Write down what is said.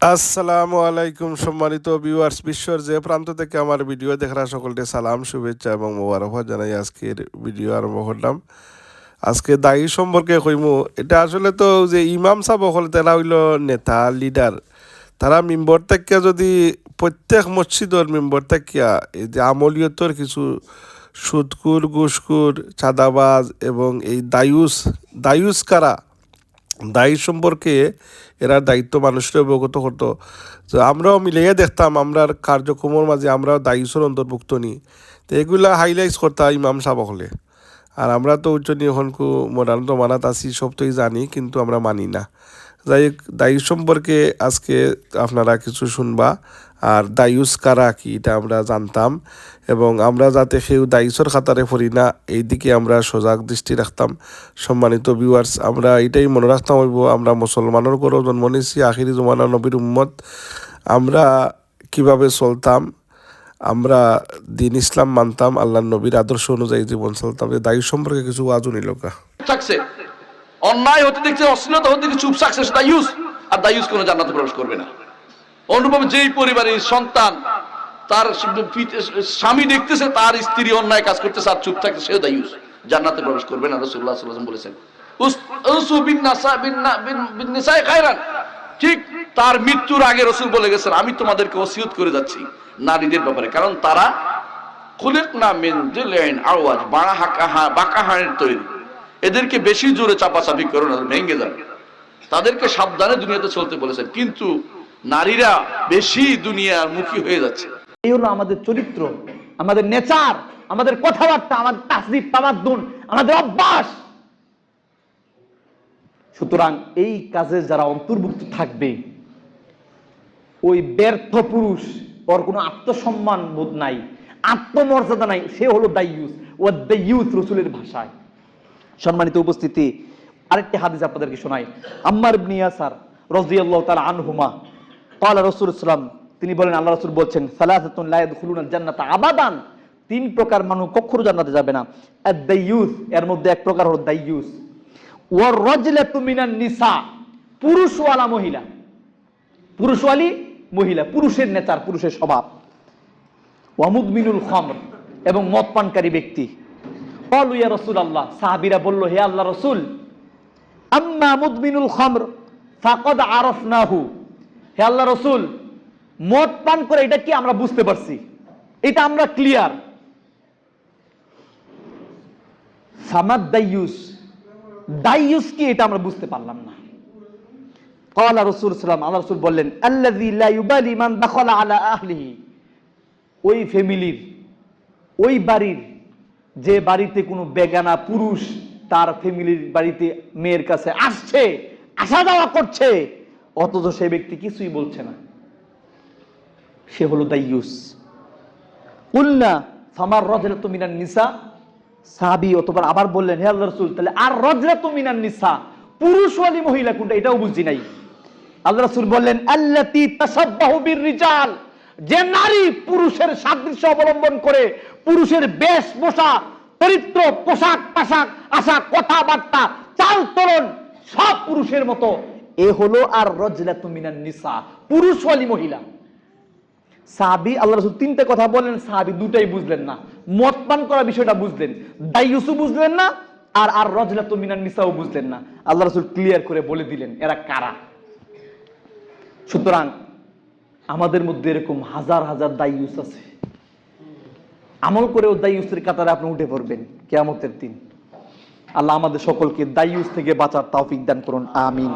আসসালামু আলাইকুম সম্মানিত ভিউয়ার্স বিশ্বর যে প্রান্ত থেকে আমার ভিডিও দেখার সকলকে সালাম, শুভেচ্ছা এবং মোবারকবাদ জানাই আজকের ভিডিও আরম্ভ করলাম। আজকে দায়ী সম্পর্কে কইমু, এটা আসলে তো যে ইমাম সাহেব হল, তারা হইল নেতা লিডার তারা মেম্বর থেকে যদি প্রত্যেক মসজিদর মেম্বর থাকিয়া এই যে আমলিয়তর কিছু সুদকুর গুসকুর চাঁদাবাজ এবং এই দায়ুস দায়ুস কারা? দায়ী সম্পর্কে এরা দায়িত্ব মানুষরা অবগত করতো তো আমরাও মিলিয়ে দেখতাম, আমরার কার্যক্রমের মাঝে আমরাও দায়ীসর অন্তর্ভুক্ত নিই তো এগুলা হাইলাইটস করতাম ইমাম সাহেব হলে। আর আমরা তো উচ্চ এখনকু মডার্ন তো মানাত আছি, সব তোই জানি, কিন্তু আমরা মানি না। যাই হোক দায়ী সম্পর্কে আজকে আপনারা কিছু শুনবা। আর দায়ুস কারা কি, এটা আমরা জানতাম। এবং আমরা যাতে সেও দায়ুসর খাতারে পড়ি না এই দিকে আমরা সজাগ দৃষ্টি রাখতাম। সম্মানিত ভিউয়ার্স আমরা এটাই মনে রাখতাম হইব, আমরা মুসলমানের গরো জন্ম নিয়েছি, আখিরি জমানা নবীর উম্মত। আমরা কীভাবে চলতাম, আমরা দিন ইসলাম মানতাম আল্লাহ নবীর আদর্শ অনুযায়ী জীবন চলতাম। দায়ী সম্পর্কে কিছু আজও থাকছে। অন্যায় হতে দেখছে, অশ্লীলতা হতে দেখছে চুপ সেটা ইউজ আর দায়ুস কোনো জান্নাতে প্রবেশ করবে না। অনুভব যেই পরিবারের সন্তান, তার স্বামী দেখতেছে, তার স্ত্রী অন্যায় কাজ করতেছে, আর চুপ থাকছে সেও দায়ুস জান্নাতে প্রবেশ করবে না রসুল্লাহ সাল্লাম বলেছেন। ঠিক তার মৃত্যুর আগে রসুল বলে গেছেন, আমি তোমাদেরকে ওসিয়ত করে যাচ্ছি নারীদের ব্যাপারে, কারণ তারা খুলিক না মিন আওয়াজ বাঁকা হাড়ের তৈরি। এদেরকে বেশি জোরে চাপাচাপি করো না, ভেঙে যাবে তাদেরকে সাবধানে দুনিয়াতে চলতে বলেছেন, কিন্তু নারীরা বেশি দুনিয়ার মুখী হয়ে যাচ্ছে। এই হলো আমাদের চরিত্র, আমাদের নেচার, আমাদের কথাবার্তা আমাদের তাসদিব তামাদ্দুন, আমাদের অভ্যাস। সুতরাং এই কাজে যারা অন্তর্ভুক্ত থাকবে, ওই ব্যর্থ পুরুষ, ওর কোনো আত্মসম্মান বোধ নাই, আত্মমর্যাদা নাই, সে হলো দাইয়ুস ও দাইয়ুস রসুলের ভাষায়। সম্মানিত উপস্থিতি, আরেকটি হাদিস আপনাদেরকে শোনাই। আম্মার ইবনে ইয়াসার রাদিয়াল্লাহু তাআলা আনহুমা ক্বালা রাসূল তিনি বলেন, আল্লাহ রাসূল বলছেন, সালাসাতুন লা ইয়াদখুলুনাল জান্নাতা আবাদান। তিন প্রকার মানুষ কখনো জান্নাতে যাবে না। আদ-দাইয়ুস, এর মধ্যে এক প্রকার হলো দাইয়ুস। ওয়ার রাজলাতু মিনান নিসা, পুরুষওয়ালা মহিলা। পুরুষওয়ালি মহিলা, পুরুষের নেতার, পুরুষের স্বভাব। ওয়ামুদমিনুল খামর, এবং মদ পানকারী ব্যক্তি। কলু ইয়া রসুল আল্লাহ সাহাবিরা বলল, হে আল্লাহ রসুল, আম্মা মুদমিনুল খমর, ফাকদ আরফ নাহু হে আল্লাহ রসুল, মদ পান করে এটা কি আমরা বুঝতে পারছি? এটা আমরা ক্লিয়ার সামাদ দাইয়ুস। দাইয়ুস কি এটা আমরা বুঝতে পারলাম না। কলা রসুল সালাম আল্লাহ রসুল বললেন আল্লাহ ওই ফ্যামিলির, ওই বাড়ির যে বাড়িতে কোনো বেগানা পুরুষ তার ফ্যামিলির বাড়িতে মেয়ের কাছে আসছে, আসা যাওয়া করছে, অথচ সে ব্যক্তি কিছুই বলছে না। সে হলো দাইয়ুস উল্না ফামার রজলাতু মিনান নিসা, সাহাবী অতবার আবার বললেন, হে আল্লাহ রাসূল, তাহলে আর রজলাতু মিনান নিসা পুরুষওয়ালি মহিলা কোনটা? এটাও বুঝি নাই। আল্লাহ রাসূল বললেন আল্লাহ রিজাল। যে নারী পুরুষের সাদৃশ্য অবলম্বন করে পুরুষের বেশ পোশাক চরিত্র, পোশাক, পাশাক, আশা, কথাবার্তা, চাল চলন সব পুরুষের মতো। এ হলো আর রজলাতু মিনান নিসা, পুরুষওয়ালি মহিলা। সাহাবি, আল্লাহ রসুল তিনটে কথা বললেন, সাহাবি দুটাই বুঝলেন না। মদ পান করা বিষয়টা বুঝলেন। দাইয়ুসু বুঝলেন না, আর আর রজলাতু মিনান নিসাও বুঝলেন না। আল্লাহ রসুল ক্লিয়ার করে বলে দিলেন, এরা কারা? সুতরাং আমাদের মধ্যে এরকম হাজার হাজার দায়ুস আছে। আমল করেও দায়ুসের কাতারে আপনি উঠে পড়বেন কেয়ামতের দিন। আল্লাহ আমাদের সকলকে দায়ুস থেকে বাঁচার তৌফিক দান করুন, আমিন।